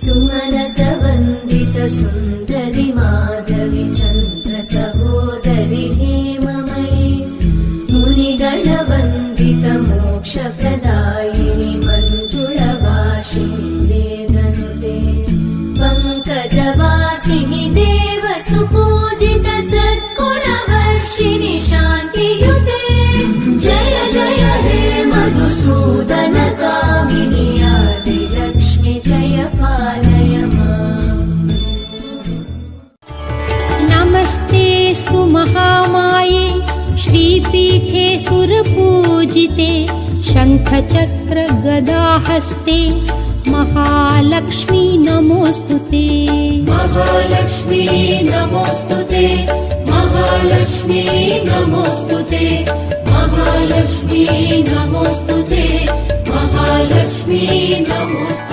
सुमनसवन्दित सुन्दरि माधवि चन्द्र सहोदरि हेममयि मुनिगणवन्दित मोक्षप्रदायिनि मञ्जुळवासिनि वेदनुते पङ्कजवासिनि नमस्ते महामाये श्रीपीठे सुरपूजिते शङ्खचक्र गदाहस्ते महालक्ष्मी नमोऽस्तु ते। महालक्ष्मी नमोऽस्तु ते महालक्ष्मी नमोऽस्तु ते महालक्ष्मी नमोऽस्तु ते महालक्ष्मी नमोऽस्तु